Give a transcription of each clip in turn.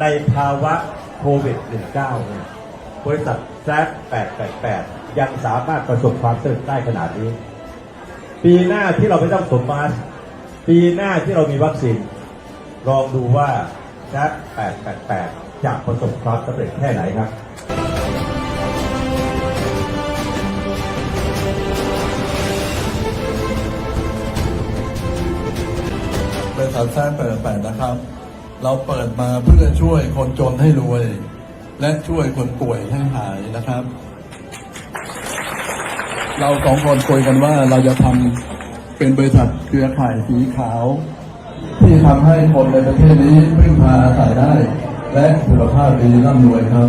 ในภาวะโควิด -19 เนี่ยบริษัทแซก888 ยังสามารถประสบความสำเร็จได้ขนาดนี้ ปีหน้าที่เราไม่ต้องสมมาสปีหน้าที่เรามีวัคซีน ลองดูว่าแซก888 จะประสบความสำเร็จแค่ไหนครับบริษัทแซดแปดนะครับ เราเปิดมาเพื่อช่วยคนจนให้รวย และช่วยคนป่วยให้หายนะครับ เราสองคนคุยกันว่าเราจะทำเป็นบริษัทเครือข่ายสีขาว ที่ทำให้คนในประเทศนี้พึ่งพาอาศัยได้ และสุขภาพดีร่ำรวยครับ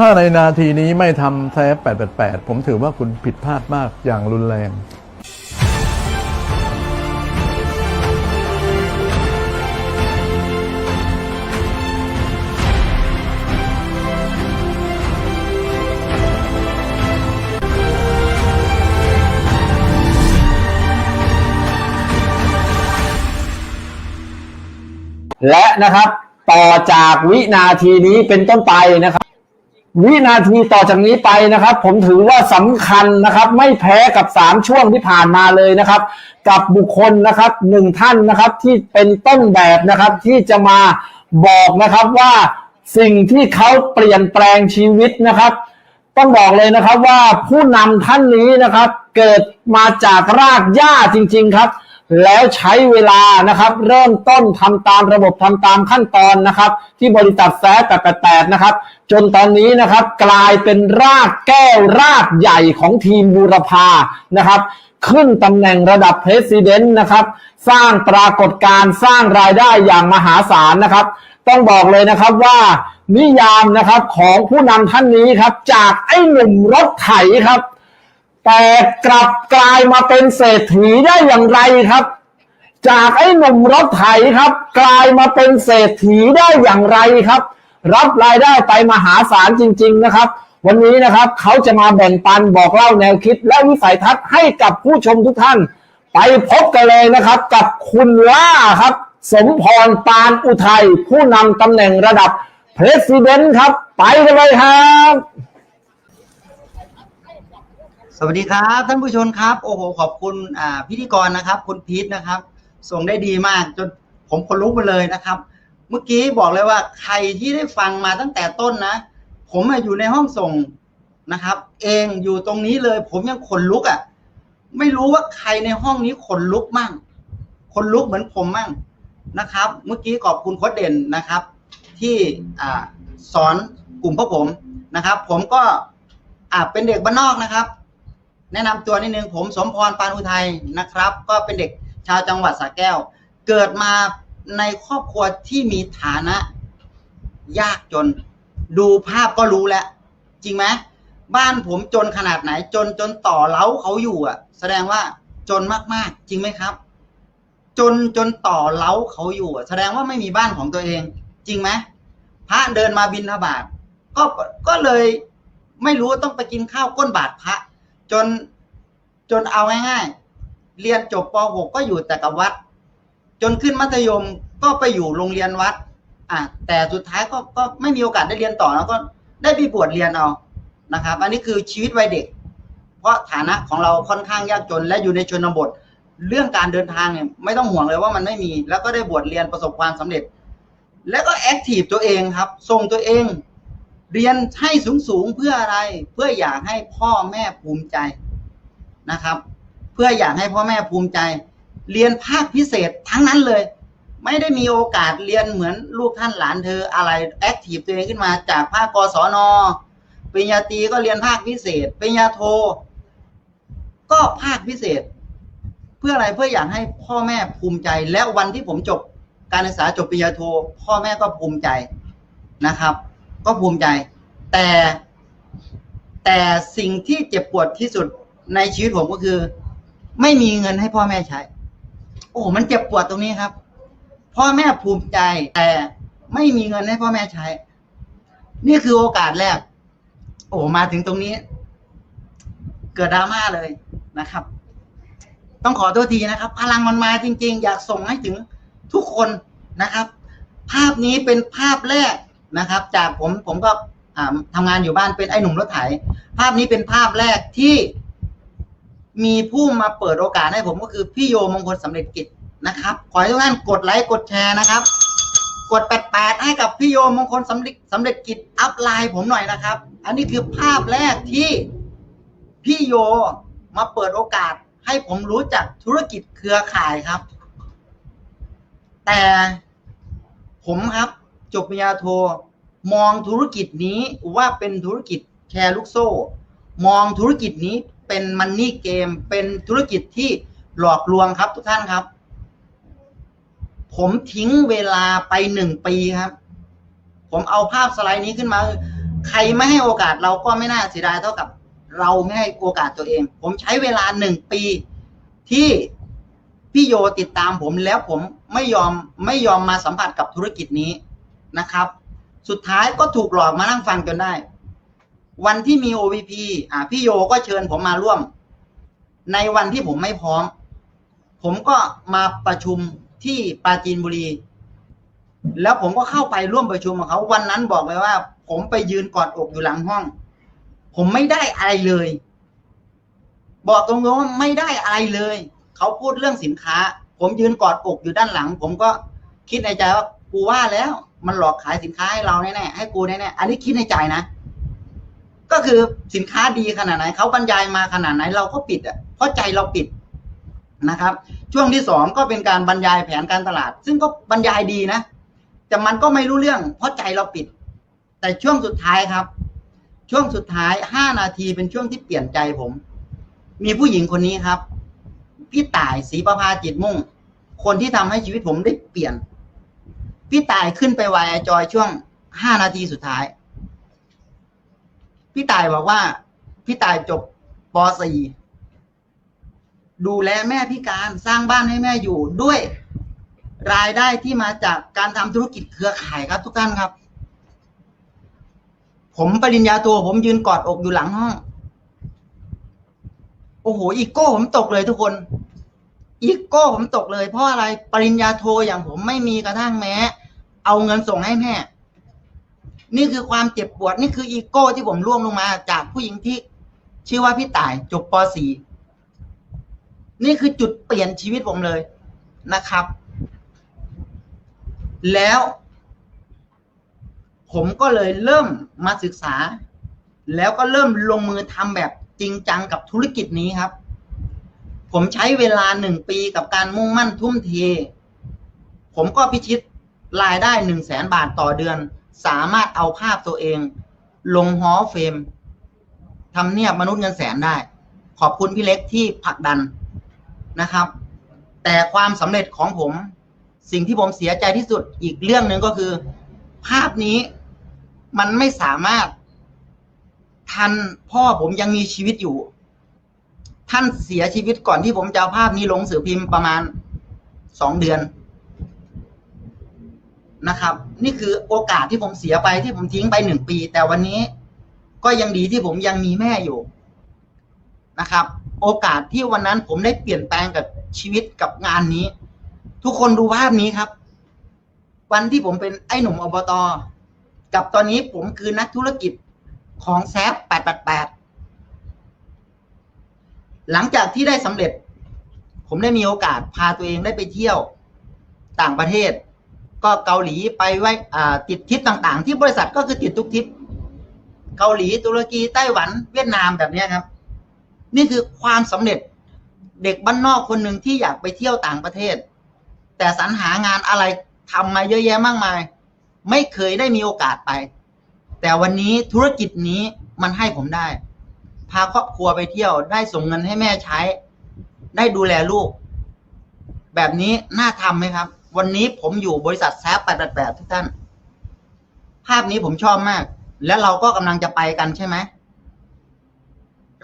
ถ้าในนาทีนี้ไม่ทำแท้888 ผมถือว่าคุณผิดพลาดมากอย่างรุนแรงและนะครับต่อจากวินาทีนี้เป็นต้นไปนะครับ วินาทีต่อจากนี้ไปนะครับ ผมถือว่าสำคัญนะครับ ไม่แพ้กับสามช่วงที่ผ่านมาเลยนะครับ กับบุคคลนะครับหนึ่งท่านนะครับที่เป็นต้นแบบนะครับ ที่จะมาบอกนะครับว่าสิ่งที่เขาเปลี่ยนแปลงชีวิตนะครับ ต้องบอกเลยนะครับว่าผู้นำท่านนี้นะครับ เกิดมาจากรากหญ้าจริง ๆ ครับ แล้วใช้เวลานะครับ เริ่มต้นทำตามระบบทำตามขั้นตอนนะครับ ที่บริษัทแซด888นะครับ จนตอนนี้นะครับกลายเป็นรากแก้วรากใหญ่ของทีมบูรพานะครับ ขึ้นตำแหน่งระดับเพรสิดเนต์นะครับ สร้างปรากฏการณ์สร้างรายได้อย่างมหาศาลนะครับ ต้องบอกเลยนะครับว่านิยามนะครับของผู้นำท่านนี้ครับ จากไอ้หนุ่มรถไถครับ แต่กลับกลายมาเป็นเศรษฐีได้อย่างไรครับ จากไอ้หนุ่มรถไถครับ กลายมาเป็นเศรษฐีได้อย่างไรครับ รับรายได้ไปมหาศาลจริง ๆนะครับ วันนี้นะครับเขาจะมาแบ่งปันบอกเล่าแนวคิด และวิสัยทัศน์ให้กับผู้ชมทุกท่าน ไปพบกันเลยนะครับ กับคุณล่าครับ สมพรปานอุทัยผู้นำตำแหน่งระดับเพรสิดเนต์ครับ ไปกันเลยครับ สวัสดีครับท่านผู้ชมครับ โอ้โหขอบคุณอ่าพิธีกรนะครับ คุณพีทนะครับ ส่งได้ดีมากจนผมคนลุกไปเลยนะครับ เมื่อกี้บอกเลยว่าใครที่ได้ฟังมาตั้งแต่ต้นนะ ผมอะอยู่ในห้องส่งนะครับ เองอยู่ตรงนี้เลย ผมยังขนลุกอะ่ะไม่รู้ว่าใครในห้องนี้ขนลุกมั่งขนลุกเหมือนผมมั่งนะครับ เมื่อกี้ขอบคุณโค้ดเด่นนะครับ ที่อ่าสอนกลุ่มพวกผมนะครับ ผมก็อ่าเป็นเด็กบ้านนอกนะครับ แนะนำตัวนิดนึงผมสมพรปานอุทัยนะครับ ก็เป็นเด็กชาวจังหวัดสระแก้ว เกิดมาในครอบครัวที่มีฐานะ ยากจน ดูภาพก็รู้แล้ว จริงไหมบ้านผมจนขนาดไหน จนจนต่อเล้าเขาอยู่อะ แสดงว่าจนมากๆ จริงไหมครับ จนจนต่อเล้าเขาอยู่อะแสดงว่าไม่มีบ้านของตัวเอง จริงไหมพระเดินมาบินทบาทก็ก็เลยไม่รู้ต้องไปกินข้าวก้นบาทพระ จนจนเอาง่ายๆเรียนจบป .6 ก็อยู่แต่กับวัด จนขึ้นมัธยมก็ไปอยู่โรงเรียนวัด อะแต่สุดท้ายก็ก็ไม่มีโอกาสได้เรียนต่อแล้วก็ได้ไปบวชเรียนเอานะครับ อันนี้คือชีวิตวัยเด็ก เพราะฐานะของเราค่อนข้างยากจนและอยู่ในชนบท เรื่องการเดินทางเนี่ยไม่ต้องห่วงเลยว่ามันไม่มี แล้วก็ได้บวชเรียนประสบความสำเร็จ แล้วก็แอคทีฟตัวเองครับส่งตัวเอง เรียนให้สูงสูงๆเพื่ออะไร เพื่ออยากให้พ่อแม่ภูมิใจนะครับ เพื่ออยากให้พ่อแม่ภูมิใจ เรียนภาคพิเศษทั้งนั้นเลย ไม่ได้มีโอกาสเรียนเหมือนลูกท่านหลานเธออะไรแอคทีฟตัวเองขึ้นมาจากภาคกศนปริญญาตรีก็เรียนภาคพิเศษปริญญาโท ก็ภาคพิเศษ เพื่ออะไรเพื่ออยากให้พ่อแม่ภูมิใจ และวันที่ผมจบการศึกษาจบปริญญาโท พ่อแม่ก็ภูมิใจนะครับ ก็ภูมิใจ แต่แต่สิ่งที่เจ็บปวดที่สุดในชีวิตผมก็คือ ไม่มีเงินให้พ่อแม่ใช้ โอ้มันเจ็บปวดตรงนี้ครับ พ่อแม่ภูมิใจ แต่ไม่มีเงินให้พ่อแม่ใช้ นี่คือโอกาสแรก โอ้มาถึงตรงนี้ เกิดดราม่าเลยนะครับ ต้องขอโทษทีนะครับ พลังมันมาจริง ๆ อยากส่งให้ถึงทุกคนนะครับ ภาพนี้เป็นภาพแรก นะครับ จากผมผมก็อ่าทำงานอยู่บ้านเป็นไอ้หนุ่มรถไถ ภาพนี้เป็นภาพแรกที่มีผู้มาเปิดโอกาสให้ผมก็คือพี่โยมงคลสำเร็จกิจนะครับ ขอให้ทุกท่านกดไลค์กดแชร์นะครับ กดแปดแปดให้กับพี่โยมงคลสำเร็จสำเร็จกิจอัพไลน์ผมหน่อยนะครับ อันนี้คือภาพแรกที่พี่โยมาเปิดโอกาสให้ผมรู้จักธุรกิจเครือข่ายครับ แต่ผมครับ จบปริญญาโท มองธุรกิจนี้ว่าเป็นธุรกิจแชร์ลูกโซ่ มองธุรกิจนี้เป็นมันนี่เกม เป็นธุรกิจที่หลอกลวงครับทุกท่านครับ ผมทิ้งเวลาไปหนึ่งปีครับ ผมเอาภาพสไลด์นี้ขึ้นมา ใครไม่ให้โอกาสเราก็ไม่น่าเสียดายเท่ากับ เราไม่ให้โอกาสตัวเอง ผมใช้เวลาหนึ่งปีที่พี่โยติดตามผมแล้วผมไม่ยอมไม่ยอมมาสัมผัสกับธุรกิจนี้ นะครับ สุดท้ายก็ถูกหลอกมานั่งฟังจนได้ วันที่มี OVP อ่าพี่โยก็เชิญผมมาร่วม ในวันที่ผมไม่พร้อม ผมก็มาประชุมที่ปราจีนบุรี แล้วผมก็เข้าไปร่วมประชุมกับเขาวันนั้นบอกเลยว่า ผมไปยืนกอดอกอยู่หลังห้อง ผมไม่ได้อะไรเลย บอกตรงๆว่าไม่ได้อะไรเลยเขาพูดเรื่องสินค้า ผมยืนกอดอกอยู่ด้านหลัง ผมก็คิดในใจว่ากูว่าแล้ว มันหลอกขายสินค้าให้เราแน่ๆให้กูแน่ๆอันนี้คิดในใจนะ ก็คือสินค้าดีขนาดไหนเขาบรรยายมาขนาดไหนเราก็ปิดอะเพราะใจเราปิดนะครับ ช่วงที่สองก็เป็นการบรรยายแผนการตลาด ซึ่งก็บรรยายดีนะ แต่มันก็ไม่รู้เรื่อง เพราะใจเราปิด แต่ช่วงสุดท้ายครับ ช่วงสุดท้ายห้านาทีเป็นช่วงที่เปลี่ยนใจผม มีผู้หญิงคนนี้ครับ พี่ต่ายศรีประภาจิตมุ่ง คนที่ทำให้ชีวิตผมได้เปลี่ยน พี่ตายขึ้นไปวายจอยช่วงห้านาทีสุดท้าย พี่ตายบอกว่า พี่ตายจบป .4 ดูแลแม่พิการสร้างบ้านให้แม่อยู่ด้วยรายได้ที่มาจากการทำธุรกิจเครือข่ายครับทุกท่านครับ ผมปริญญาโทผมยืนกอดอกอยู่หลังห้อง โอ้โห อีโก้ผมตกเลยทุกคน อีโก้ผมตกเลย เพราะอะไรปริญญาโทอย่างผมไม่มีกระทั่งแม้ เอาเงินส่งให้แม่ นี่คือความเจ็บปวด นี่คืออีโก้ที่ผมร่วงลงมา จากผู้หญิงที่ ชื่อว่าพี่ต่ายจบป .4 นี่คือจุดเปลี่ยนชีวิตผมเลยนะครับ แล้ว ผมก็เลยเริ่มมาศึกษา แล้วก็เริ่มลงมือทำแบบจริงจังกับธุรกิจนี้ครับ ผมใช้เวลาหนึ่งปีกับการมุ่งมั่นทุ่มเท ผมก็พิชิตรายได้หนึ่งแสนบาทต่อเดือน สามารถเอาภาพตัวเอง ลงฮอลเฟมทำเนียบมนุษย์เงินแสนได้ ขอบคุณพี่เล็กที่ผลักดันนะครับ แต่ความสำเร็จของผม สิ่งที่ผมเสียใจที่สุดอีกเรื่องหนึ่งก็คือ ภาพนี้มันไม่สามารถทันพ่อผมยังมีชีวิตอยู่ ท่านเสียชีวิตก่อนที่ผมจะเอาภาพนี้ลงสื่อพิมพ์ประมาณสองเดือนนะครับ นี่คือโอกาสที่ผมเสียไปที่ผมทิ้งไปหนึ่งปี แต่วันนี้ก็ยังดีที่ผมยังมีแม่อยู่นะครับ โอกาสที่วันนั้นผมได้เปลี่ยนแปลงกับชีวิตกับงานนี้ ทุกคนดูภาพนี้ครับ วันที่ผมเป็นไอ้หนุ่มอบต กับตอนนี้ผมคือนักธุรกิจของแซฟ888 หลังจากที่ได้สำเร็จ ผมได้มีโอกาสพาตัวเองได้ไปเที่ยวต่างประเทศ ก็เกาหลีไปไว้อ่าติดทิปต่างๆ ที่บริษัทก็คือติดทุกทิปเกาหลีตุรกีไต้หวันเวียดนามแบบนี้ครับ นี่คือความสำเร็จเด็กบ้านนอกคนหนึ่งที่อยากไปเที่ยวต่างประเทศ แต่สรรหางานอะไรทำมาเยอะแยะมากมาย ไม่เคยได้มีโอกาสไป แต่วันนี้ธุรกิจนี้มันให้ผมได้ พาครอบครัวไปเที่ยว ได้ส่งเงินให้แม่ใช้ ได้ดูแลลูก แบบนี้น่าทำไหมครับ วันนี้ผมอยู่บริษัทแซฟ888ทุกท่าน ภาพนี้ผมชอบมาก และเราก็กำลังจะไปกันใช่ไหม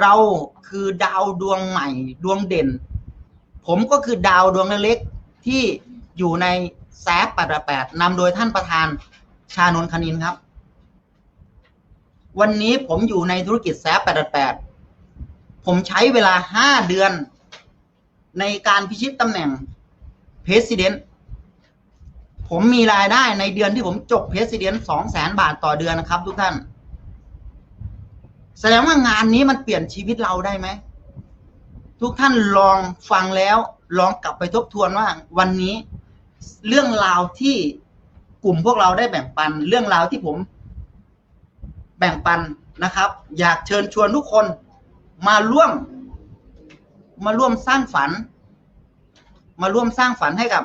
เราคือดาวดวงใหม่ ดวงเด่น ผมก็คือดาวดวงเล็กๆที่อยู่ในแซฟ888นำโดยท่านประธานชานนคณินครับ วันนี้ผมอยู่ในธุรกิจแซฟ88 ผมใช้เวลา 5 เดือน ในการพิชิตตำแหน่งเพรสิดเนผมมีรายได้ในเดือนที่ผมจบเพรสิดเนสองแสนบาทต่อเดือนนะครับทุกท่าน แสดงว่างานนี้มันเปลี่ยนชีวิตเราได้ไหม ทุกท่านลองฟังแล้วลองกลับไปทบทวนว่าวันนี้เรื่องราวที่กลุ่มพวกเราได้แบ่งปันเรื่องราวที่ผม แบ่งปันนะครับ อยากเชิญชวนทุกคนมาร่วม มาร่วมสร้างฝัน มาร่วมสร้างฝันให้กับ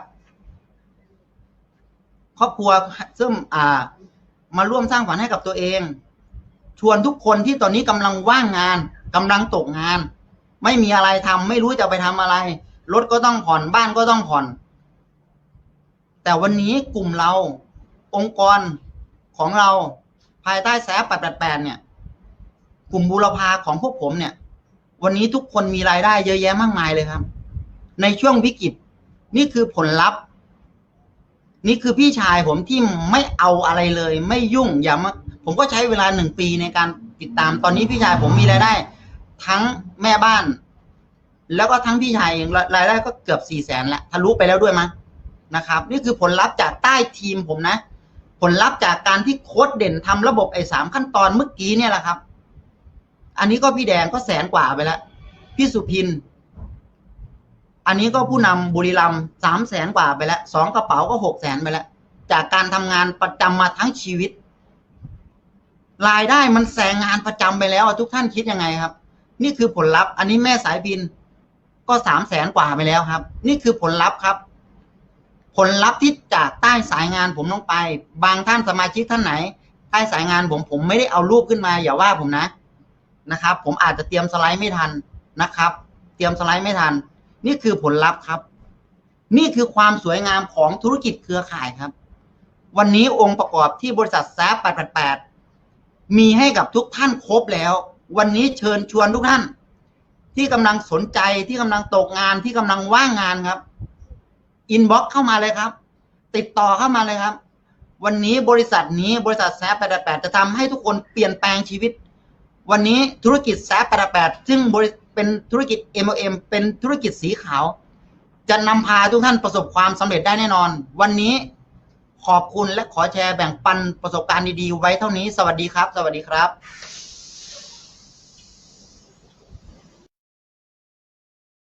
ครอบครัวซึ่งอ่า มาร่วมสร้างฝันให้กับตัวเอง ชวนทุกคนที่ตอนนี้กำลังว่างงานกำลังตกงาน ไม่มีอะไรทำไม่รู้จะไปทำอะไรรถก็ต้องผ่อนบ้านก็ต้องผ่อน แต่วันนี้กลุ่มเราองค์กรของเรา ภายใต้แสบแปดแปดเนี่ย กลุ่มบูรพาของพวกผมเนี่ย วันนี้ทุกคนมีรายได้เยอะแยะมากมายเลยครับ ในช่วงวิกฤตนี่คือผลลัพธ์ นี่คือพี่ชายผมที่ไม่เอาอะไรเลย ไม่ยุ่งอย่ามาผมก็ใช้เวลาหนึ่งปีในการติดตามตอนนี้พี่ชายผมมีรายได้ ทั้งแม่บ้าน แล้วก็ทั้งพี่ชายเองรายได้ก็เกือบสี่แสนล้วทะลุไปแล้วด้วยมั้งนะครับ นี่คือผลลัพธ์จากใต้ทีมผมนะ ผลลัพธ์จากการที่โค้ดเด่นทำระบบไอ้สามขั้นตอนเมื่อกี้เนี่ยแหละครับ อันนี้ก็พี่แดงก็แสนกว่าไปแล้ว พี่สุพิน อันนี้ก็ผู้นำบุรีรัมย์สามแสนกว่าไปแล้วสองกระเป๋าก็หกแสนไปแล้ว จากการทำงานประจำมาทั้งชีวิต รายได้มันแซงงานประจำไปแล้วทุกท่านคิดยังไงครับ นี่คือผลลัพธ์ อันนี้แม่สายบินก็สามแสนกว่าไปแล้วครับ นี่คือผลลัพธ์ครับ ผลลัพธ์ที่จากใต้สายงานผมลงไป บางท่านสมาชิกท่านไหน ใต้สายงานผมผมไม่ได้เอารูปขึ้นมา อย่าว่าผมนะนะครับ ผมอาจจะเตรียมสไลด์ไม่ทันนะครับ เตรียมสไลด์ไม่ทัน นี่คือผลลัพธ์ครับ นี่คือความสวยงามของธุรกิจเครือข่ายครับ วันนี้องค์ประกอบที่บริษัทแซฟ888 มีให้กับทุกท่านครบแล้ว วันนี้เชิญชวนทุกท่าน ที่กำลังสนใจที่กำลังตกงานที่กำลังว่างงานครับ อินบ็อกเข้ามาเลยครับ ติดต่อเข้ามาเลยครับ วันนี้บริษัทนี้บริษัทแซฟ88จะทำให้ทุกคนเปลี่ยนแปลงชีวิต วันนี้ธุรกิจแซฟ88ซึ่งบริเป็นธุรกิจ MLM เป็นธุรกิจสีขาว จะนำพาทุกท่านประสบความสำเร็จได้แน่นอน วันนี้ขอบคุณและขอแชร์แบ่งปันประสบการณ์ดีๆไว้เท่านี้ สวัสดีครับ สวัสดีครับ